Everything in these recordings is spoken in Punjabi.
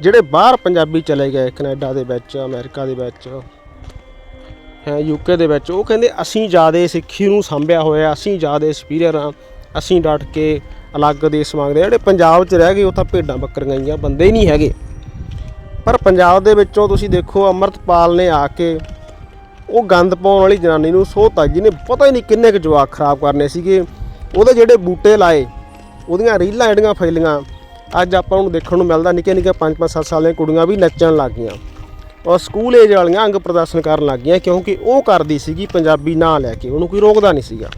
ਜਿਹੜੇ ਬਾਹਰ ਪੰਜਾਬੀ ਚਲੇ ਗਏ, ਕੈਨੇਡਾ ਦੇ ਵਿੱਚ, ਅਮਰੀਕਾ ਦੇ ਵਿੱਚ, ਹੈ ਯੂਕੇ ਦੇ ਵਿੱਚ, ਉਹ ਕਹਿੰਦੇ ਅਸੀਂ ਜ਼ਿਆਦਾ ਸਿੱਖੀ ਨੂੰ ਸੰਭਿਆ ਹੋਇਆ, ਅਸੀਂ ਜ਼ਿਆਦਾ ਸੁਪੀਰੀਅਰ ਆ ਅਸੀਂ ਡਟ ਕੇ ਅਲੱਗ ਦੇਸ਼ ਮੰਗਦੇ ਆ ਜਿਹੜੇ ਪੰਜਾਬ 'ਚ ਰਹਿ ਗਏ, ਉਹ ਤਾਂ ਭੇਡਾਂ ਬੱਕਰੀਆਂ ਹੀ ਆ ਬੰਦੇ ਹੀ ਨਹੀਂ ਹੈਗੇ। ਪਰ ਪੰਜਾਬ ਦੇ ਵਿੱਚੋਂ ਤੁਸੀਂ ਦੇਖੋ, ਅਮਰਤਪਾਲ ਨੇ ਆ ਕੇ ਉਹ ਗੰਦ ਪਾਉਣ ਵਾਲੀ ਜਨਾਨੀ ਨੂੰ ਸੋਹਤਾ ਜਿਹਨੇ ਪਤਾ ਹੀ ਨਹੀਂ ਕਿੰਨੇ ਕੁ ਜਵਾਕ ਖਰਾਬ ਕਰਨੇ ਸੀਗੇ। ਉਹਦੇ ਜਿਹੜੇ ਬੂਟੇ ਲਾਏ, ਉਹਦੀਆਂ ਰੀਲਾਂ ਜਿਹੜੀਆਂ ਫੈਲੀਆਂ ਅੱਜ ਆਪਾਂ ਨੂੰ ਦੇਖਣ ਨੂੰ ਮਿਲਦਾ ਨਿੱਕੇ ਨਿੱਕੇ 5-5 7 ਸਾਲ ਦੀਆਂ ਕੁੜੀਆਂ ਵੀ ਨੱਚਣ ਲੱਗ ਗਈਆਂ। ਔਰ ਸਕੂਲ ਏਜ ਵਾਲੀਆਂ ਅੰਗ ਪ੍ਰਦਰਸ਼ਨ ਕਰਨ ਲੱਗ ਗਈਆਂ ਕਿਉਂਕਿ ਉਹ ਕਰਦੀ ਸੀਗੀ ਪੰਜਾਬੀ ਨਾਂ ਲੈ ਕੇ, ਉਹਨੂੰ ਕੋਈ ਰੋਕਦਾ ਨਹੀਂ ਸੀਗਾ।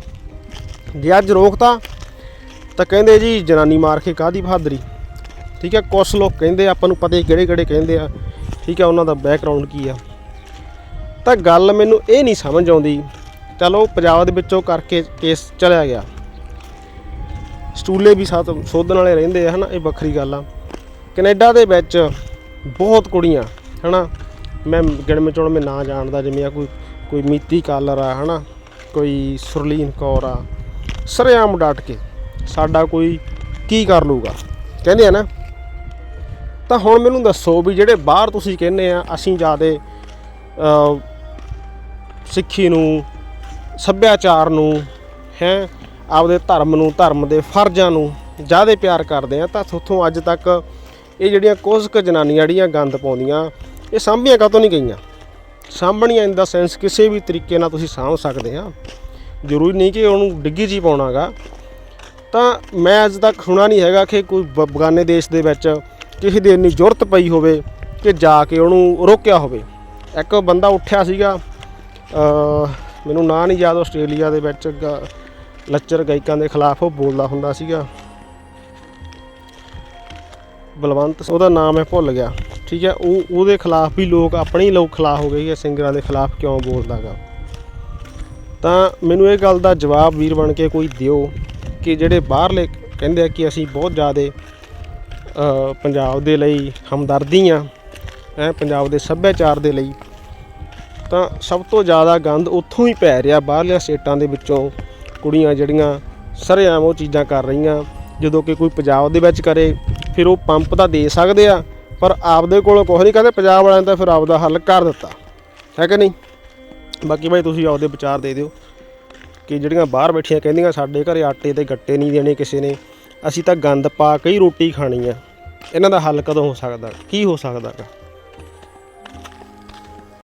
ਜੇ ਅੱਜ ਰੋਕਤਾ, ਤਾਂ ਕਹਿੰਦੇ ਜੀ ਜਨਾਨੀ ਮਾਰ ਕੇ ਕਾਦੀ ਬਹਾਦਰੀ? ਠੀਕ ਹੈ, ਕੁਛ ਲੋਕ ਕਹਿੰਦੇ ਆਪਾਂ ਨੂੰ ਪਤਾ ਹੀ ਕਿਹੜੇ ਕਿਹੜੇ ਕਹਿੰਦੇ ਆ। ਠੀਕ ਹੈ, ਉਹਨਾਂ ਦਾ ਬੈਕਗ੍ਰਾਉਂਡ ਕੀ ਆ। ਤਾਂ ਗੱਲ ਮੈਨੂੰ ਇਹ ਨਹੀਂ ਸਮਝ ਆਉਂਦੀ, ਚਲੋ ਪੰਜਾਬ ਦੇ ਵਿੱਚੋਂ ਕਰਕੇ ਕੇਸ ਚਲਿਆ ਗਿਆ। ਸਟੂਲੇ ਵੀ ਸਾਥ ਸੋਧਣ ਵਾਲੇ ਰਹਿੰਦੇ ਆ, ਹਨਾ, ਇਹ ਵੱਖਰੀ ਗੱਲ ਆ। ਕੈਨੇਡਾ ਦੇ ਵਿੱਚ ਬਹੁਤ ਕੁੜੀਆਂ, ਹਨਾ, ਮੈਂ ਗਿਣਵੇਂ ਚੋਣ ਮੈਂ ਨਾ ਜਾਣਦਾ, ਜਿਵੇਂ ਆ ਕੋਈ ਕੋਈ ਮੀਤੀ ਕਾਲਰ ਆ, ਹਨਾ, ਕੋਈ ਸੁਰਲੀਨ ਕੌਰ ਆ, ਸਰੇਆਮ ਡਾਟ ਕੇ ਸਾਡਾ ਕੋਈ ਕੀ ਕਰ ਲੂਗਾ, ਕਹਿੰਦੇ ਆ ਨਾ। ਤਾਂ ਹੁਣ ਮੈਨੂੰ ਦੱਸੋ ਵੀ ਜਿਹੜੇ ਬਾਹਰ ਤੁਸੀਂ ਕਹਿੰਦੇ ਆ, ਅਸੀਂ ਜਿਆਦੇ ਸਿੱਖੀ ਨੂੰ, ਸੱਭਿਆਚਾਰ ਨੂੰ, ਹੈ ਆਪਦੇ ਧਰਮ ਨੂੰ, ਧਰਮ ਦੇ ਫਰਜ਼ਾਂ ਨੂੰ ਜ਼ਿਆਦਾ ਪਿਆਰ ਕਰਦੇ ਆ, ਤਾਂ ਥੋਥੋਂ ਅੱਜ ਤੱਕ ਇਹ ਜਿਹੜੀਆਂ ਕੁਝ ਕੁ ਜਨਾਨੀਆਂ, ਜਿਹੜੀਆਂ ਗੰਦ ਪਾਉਂਦੀਆਂ, ਇਹ ਸਾਂਭੀਆਂ ਕਾਹਤੋਂ ਨਹੀਂ ਗਈਆਂ? ਸਾਂਭਣੀਆਂ ਇਨ ਦਾ ਸੈਂਸ ਕਿਸੇ ਵੀ ਤਰੀਕੇ ਨਾਲ ਤੁਸੀਂ ਸਾਂਭ ਸਕਦੇ ਆ। ਜ਼ਰੂਰੀ ਨਹੀਂ ਕਿ ਉਹਨੂੰ ਡਿੱਗੀ ਜੀ ਪਾਉਣਾਗਾ। ਤਾਂ ਮੈਂ ਅੱਜ ਤੱਕ ਸੁਣਾ ਨਹੀਂ ਹੈਗਾ ਕਿ ਕੋਈ ਬ- ਬਗਾਨੇ ਦੇਸ਼ ਦੇ ਵਿੱਚ ਕਿਸੇ ਦੀ ਇੰਨੀ ਜ਼ਰੂਰਤ ਪਈ ਹੋਵੇ ਕਿ ਜਾ ਕੇ ਉਹਨੂੰ ਰੋਕਿਆ ਹੋਵੇ। ਇੱਕ ਬੰਦਾ ਉੱਠਿਆ ਸੀਗਾ ਮੈਨੂੰ ਨਾਂ ਨਹੀਂ ਯਾਦ, ਆਸਟ੍ਰੇਲੀਆ ਦੇ ਵਿੱਚ ਗ- ਲੱਚਰ ਗਾਇਕਾਂ ਦੇ ਖਿਲਾਫ ਉਹ ਬੋਲਦਾ ਹੁੰਦਾ ਸੀਗਾ। ਬਲਵੰਤ, ਉਹਦਾ ਨਾਮ ਹੈ ਭੁੱਲ ਗਿਆ। ਠੀਕ ਹੈ, ਉਹ, ਉਹਦੇ ਖਿਲਾਫ ਵੀ ਲੋਕ ਆਪਣੇ ਹੀ ਲੋਕ ਖਿਲਾਫ ਹੋ ਗਏ ਕਿ ਸਿੰਗਰਾਂ ਦੇ ਖਿਲਾਫ ਕਿਉਂ ਬੋਲਦਾਗਾ। ਤਾਂ ਮੈਨੂੰ ਇਹ ਗੱਲ ਦਾ ਜਵਾਬ ਵੀਰ ਬਣ ਕੇ ਕੋਈ ਦਿਓ ਕਿ ਜਿਹੜੇ ਬਾਹਰਲੇ ਕਹਿੰਦੇ ਆ ਕਿ ਅਸੀਂ ਬਹੁਤ ਜ਼ਿਆਦੇ ਪੰਜਾਬ ਦੇ ਲਈ ਹਮਦਰਦੀ ਆ ਹੈ, ਪੰਜਾਬ ਦੇ ਸੱਭਿਆਚਾਰ ਦੇ ਲਈ, ਤਾਂ ਸਭ ਤੋਂ ਜ਼ਿਆਦਾ ਗੰਦ ਉੱਥੋਂ ਹੀ ਪੈ ਰਿਹਾ, ਬਾਹਰਲੀਆਂ ਸਟੇਟਾਂ ਦੇ ਵਿੱਚੋਂ। ਕੁੜੀਆਂ ਜਿਹੜੀਆਂ ਸਰੇਆਮ ਉਹ ਚੀਜ਼ਾਂ ਕਰ ਰਹੀਆਂ, ਜਦੋਂ ਕਿ ਕੋਈ ਪੰਜਾਬ ਦੇ ਵਿੱਚ ਕਰੇ, ਫਿਰ ਉਹ ਪੰਪ ਤਾਂ ਦੇ ਸਕਦੇ ਆ, ਪਰ ਆਪਦੇ ਕੋਲੋਂ ਕੁਛ ਨਹੀਂ ਕਹਿੰਦੇ ਪੰਜਾਬ ਵਾਲਿਆਂ ਨੇ ਤਾਂ ਫਿਰ ਆਪਦਾ ਹੱਲ ਕਰ ਦਿੱਤਾ। ਹੈ ਕਿ ਨਹੀਂ? ਬਾਕੀ ਭਾਈ ਤੁਸੀਂ ਆਪਦੇ ਵਿਚਾਰ ਦੇ ਦਿਓ ਕਿ ਜਿਹੜੀਆਂ ਬਾਹਰ ਬੈਠੀਆਂ ਕਹਿੰਦੀਆਂ, ਸਾਡੇ ਘਰੇ ਆਟੇ ਤੇ ਗੱਟੇ ਨਹੀਂ ਦੇਣੇ ਕਿਸੇ ਨੇ, ਅਸੀਂ ਤਾਂ ਗੰਦ ਪਾ ਕੇ ਹੀ ਰੋਟੀ ਖਾਣੀ ਆ। ਇਹਨਾਂ ਦਾ ਹੱਲ ਕਦੋਂ ਹੋ ਸਕਦਾ? ਕੀ ਹੋ ਸਕਦਾ